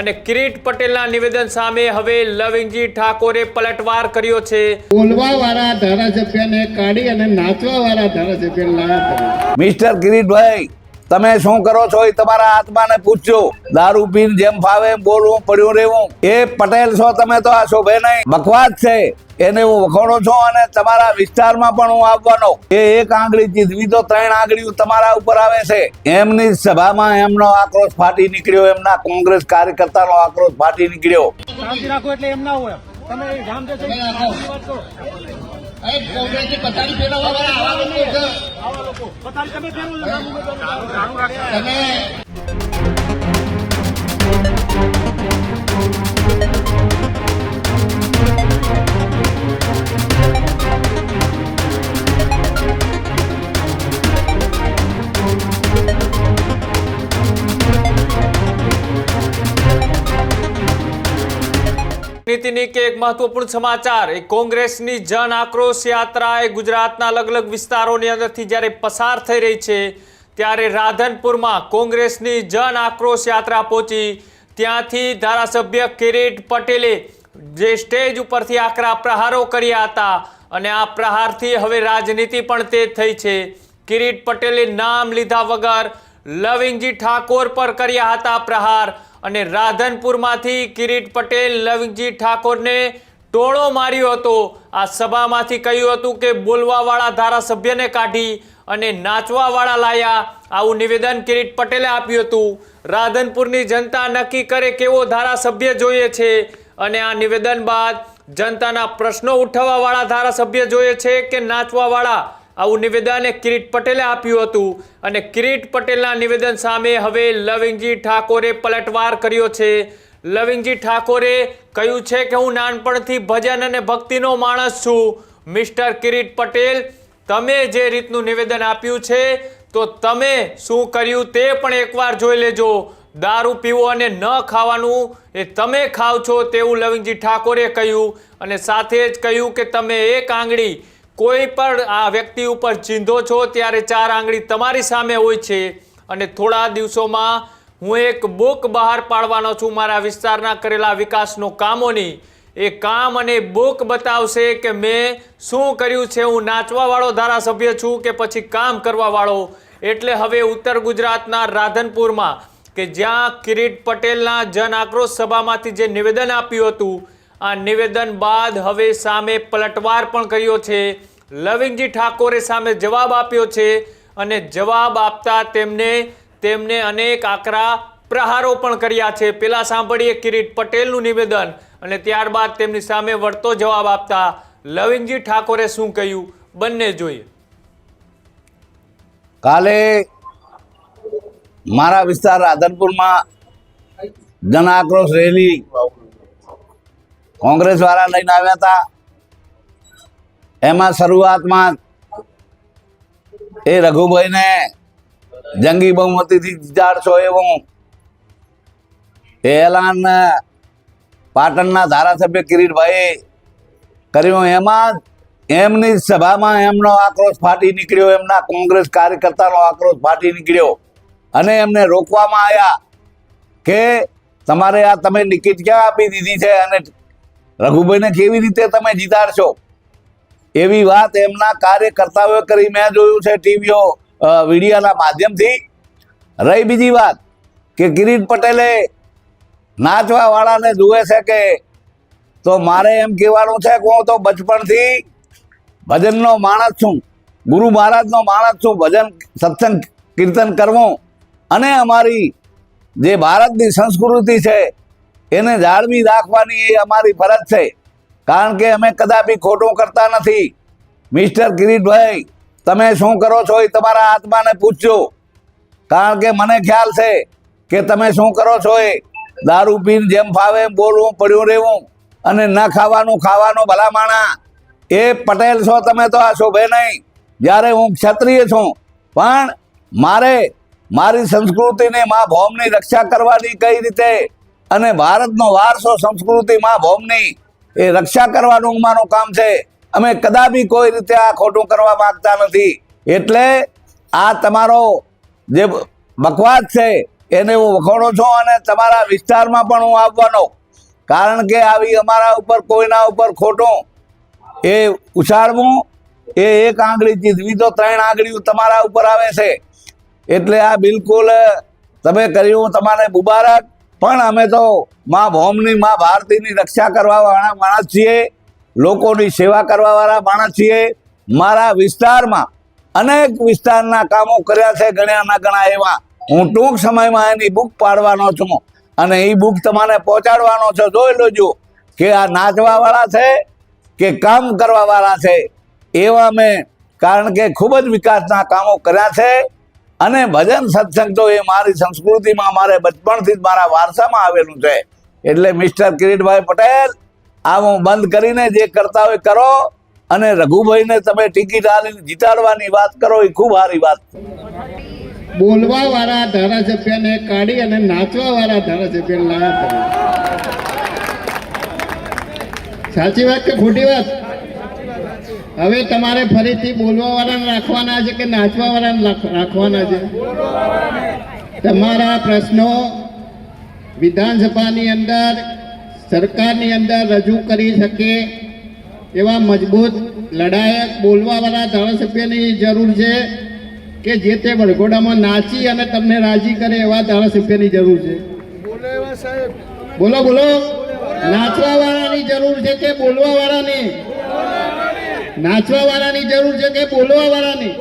અને કિરીટ પટેલના નિવેદન સામે હવે લવિંગજી ઠાકોરે પલટવાર કર્યો છે. બોલવા વાળા ધારાસભ્યને કાઢી અને નાચવા વાળા ધારાસભ્યને લાયા. મિસ્ટર કિરીટભાઈ તમે શું કરો છો એ તમારા આત્માને પૂછજો. દારૂ પીને જેમ ફાવે એમ બોલવું પડ્યું રહેવું. એ પટેલ છો તમે તો આ શોભે નહીં. બકવાસ છે. એને હું વખોડો છો અને તમારા વિસ્તારમાં પણ હું આવવાનો. એ એક આંગળી જીતવી તો ત્રણ આંગળીઓ તમારા ઉપર આવે છે. એમની સભામાં એમનો આક્રોશ ફાટી નીકળ્યો. એમના કોંગ્રેસ કાર્યકર્તાનો આક્રોશ ફાટી નીકળ્યો. શાંતિ રાખો એટલે એમ ના હોય. તમે જામ જે છે એ શાંતિની વાત કરો તમે નીતિની કે એક મહત્વપૂર્ણ સમાચાર એ કોંગ્રેસની જન આક્રોશ યાત્રા એ ગુજરાતના અલગ અલગ વિસ્તારોની અંદરથી જ્યારે પસાર થઈ રહી છે, ત્યારે રાધનપુરમાં કોંગ્રેસની જન આક્રોશ યાત્રા પહોંચી. ત્યાંથી ધારાસભ્ય કિરીટ પટેલે જે સ્ટેજ ઉપરથી આકરા પ્રહારો કર્યા હતા અને આ પ્રહારથી હવે રાજનીતિ પણ તે થઈ છે. કિરીટ પટેલે નામ લીધા વગર લવિંગજી ઠાકોર પર કર્યા હતા પ્રહાર અને રાધનપુરમાંથી કિરીટ પટેલ લવિંગજી ઠાકોરને ટોળો માર્યો હતો. આ સભામાંથી કહ્યું હતું કે બોલવાવાળા ધારાસભ્યને કાઢી અને નાચવાવાળા લાયા. આવું નિવેદન કિરીટ પટેલે આપ્યું હતું. રાધનપુરની જનતા નક્કી કરે કેવો ધારાસભ્ય જોઈએ છે અને આ નિવેદન બાદ જનતાના પ્રશ્નો ઉઠાવવાવાળા ધારાસભ્ય જોઈએ છે કે નાચવાવાળા આવું નિવેદન કિરીટ પટેલે આપ્યું હતું. અને કિરીટ પટેલના નિવેદન સામે હવે લવિંગજી ઠાકોરે પલટવાર કર્યો છે. લવિંગજી ઠાકોરે કહ્યું છે કે હું નાનપણથી ભજન અને ભક્તિનો માણસ છું. મિસ્ટર કિરીટ પટેલ, તમે જે રીતનું નિવેદન આપ્યું છે, તો તમે શું કર્યું તે પણ એકવાર જોઈ લેજો. દારૂ પીવો અને ન ખાવાનું એ તમે ખાવ છો તેવું લવિંગજી ઠાકોરે કહ્યું. અને સાથે જ કહ્યું કે તમે એક આંગળી કોઈ પણ આ વ્યક્તિ ઉપર ચીંધો છો ત્યારે ચાર આંગળી તમારી સામે હોય છે. અને થોડા દિવસોમાં હું એક બુક બહાર પાડવાનો છું મારા વિસ્તારના કરેલા વિકાસનો કામોની. એ કામ અને બુક બતાવશે કે મેં શું કર્યું છે, હું નાચવાવાળો ધારાસભ્ય છું કે પછી કામ કરવાવાળો? એટલે હવે ઉત્તર ગુજરાતના રાધનપુરમાં કે જ્યાં કિરીટ પટેલના જન આક્રોશ સભામાંથી જે નિવેદન આપ્યું હતું આ નિવેદન બાદ હવે સામે પલટવાર પણ કર્યો છે. લવિંગજી ઠાકોરે સામે જવાબ આપ્યો છે અને જવાબ આપતા તેમને તેમને અનેક આકરા પ્રહારો પણ કર્યા છે. પેલા સાંભળીએ કિરીટ પટેલનું નિવેદન અને ત્યારબાદ તેમની સામે વળતો જવાબ આપતા લવિંગજી ઠાકોરે શું કહ્યું? બંને જોઈએ. કાલે મારા વિસ્તાર રાધનપુરમાં જન આક્રોશ રેલી કોંગ્રેસ વાળા લઈને આવ્યા હતા. એમાં શરૂઆતમાં એ રઘુભાઈને જંગી બહુમતીથી જીતાડશો એવું એલાન પાટણના ધારાસભ્ય કિરીટભાઈ કર્યું. એમાં એમની સભામાં એમનો આક્રોશ ફાટી નીકળ્યો. એમના કોંગ્રેસ કાર્યકર્તાનો આક્રોશ ફાટી નીકળ્યો. અને એમને રોકવામાં આવ્યા કે તમારે આ તમે ટિકિટ ક્યાં આપી દીધી છે? અને રઘુભાઈને કેવી રીતે તમે જીતાડશો એવી વાત એમના કાર્યકર્તાઓએ કરી. મેં જોયું છે ટીવીઓ મીડિયાના માધ્યમથી. રહી બીજી વાત કે કિરીટ પટેલે નાચવાવાળાને જુએ છે કે તો મારે એમ કહેવાનું છે કે હું તો બચપણથી ભજનનો માણસ છું. ગુરુ મહારાજનો માણસ છું. ભજન, સત્સંગ, કીર્તન કરવું. અને અમારી જે ભારતની સંસ્કૃતિ છે એને જાળવી રાખવાની એ અમારી ફરજ છે. કારણ કે અમે કદાપી ખોટું કરતા નથી. મિસ્ટર કિરીટભાઈ તમે શું કરો છો એ તમારા આત્માને પૂછજો. કારણ કે મને ખ્યાલ છે કે તમે શું કરો છો એ દારૂ પીને જેમ ફાવે એમ બોલવું, પડ્યું રહેવું અને ન ખાવાનું ખાવાનું ભલામાણા. એ પટેલ છો તમે તો આ શોભે નહીં. જ્યારે હું ક્ષત્રિય છું. પણ મારે મારી સંસ્કૃતિને, મા ભૌમની રક્ષા કરવાની કઈ રીતે? અને ભારતનો વારસો સંસ્કૃતિમાં ભૌમની, એ રક્ષા કરવાનું મારું કામ છે. અમે કદાપી કોઈ રીતે આ ખોટું કરવા માગતા નથી. એટલે આ તમારો જે બકવાસ છે, એને હું વખોડો છું અને તમારા વિસ્તારમાં પણ હું આવવાનો. કારણ કે આવી અમારા ઉપર, કોઈના ઉપર ખોટું એ ઉછાળવું, એ એક આંગળી જીતવી તો ત્રણ આંગળીઓ તમારા ઉપર આવે છે. એટલે આ બિલકુલ, તમે કર્યું તમારે મુબારક. પણ અમે તો મા ભૌમની, મા ભારતીની રક્ષા કરવાવાળા માણસ છીએ, લોકોની સેવા કરવાવાળા માણસ છીએ. મારા વિસ્તારમાં અનેક વિસ્તારના કામો કર્યા છે ગણ્યાના ગણા એવા. હું ટૂંક સમયમાં એની બુક પાડવાનો છું અને એ બુક તમારે પહોંચાડવાનો છે. જોઈ લેજો કે આ નાચવાવાળા છે કે કામ કરવાવાળા છે. એવા મેં કારણ કે ખૂબ જ વિકાસના કામો કર્યા છે. અને ભજન સત્સંગ તો એ મારી સંસ્કૃતિમાં મારે બચપણથી જ મારા વારસામાં આવેલું છે. એટલે મિસ્ટર કિરીટભાઈ પટેલ, આ હું બંધ કરીને જે કરતા હોય કરો. અને રઘુભાઈને તમે ટિકિટ આલીને જીતાડવાની વાત કરો, એ ખૂબ સારી વાત બોલવા વાળા ધારાસભ્યને કાઢી અને નાચવા વાળા ધારાસભ્યને લાયા. સાચી વાત કે ખોટી વાત? હવે તમારે ફરીથી બોલવા વાળાને રાખવાના છે કે નાચવા વાળાને રાખવાના છે? તમારા પ્રશ્નો વિધાનસભાની અંદર સરકારની અંદર રજૂ કરી શકે એવા મજબૂત લડાયક બોલવાવાળા ધારાસભ્યની જરૂર છે કે જે તે વડગોડામાં નાચી અને તમને રાજી કરે એવા ધારાસભ્યની જરૂર છે? બોલો બોલો નાચવાવાળાની જરૂર છે કે બોલવા વાળાની નાચવા વાળાની જરૂર છે કે બોલવા વાળાની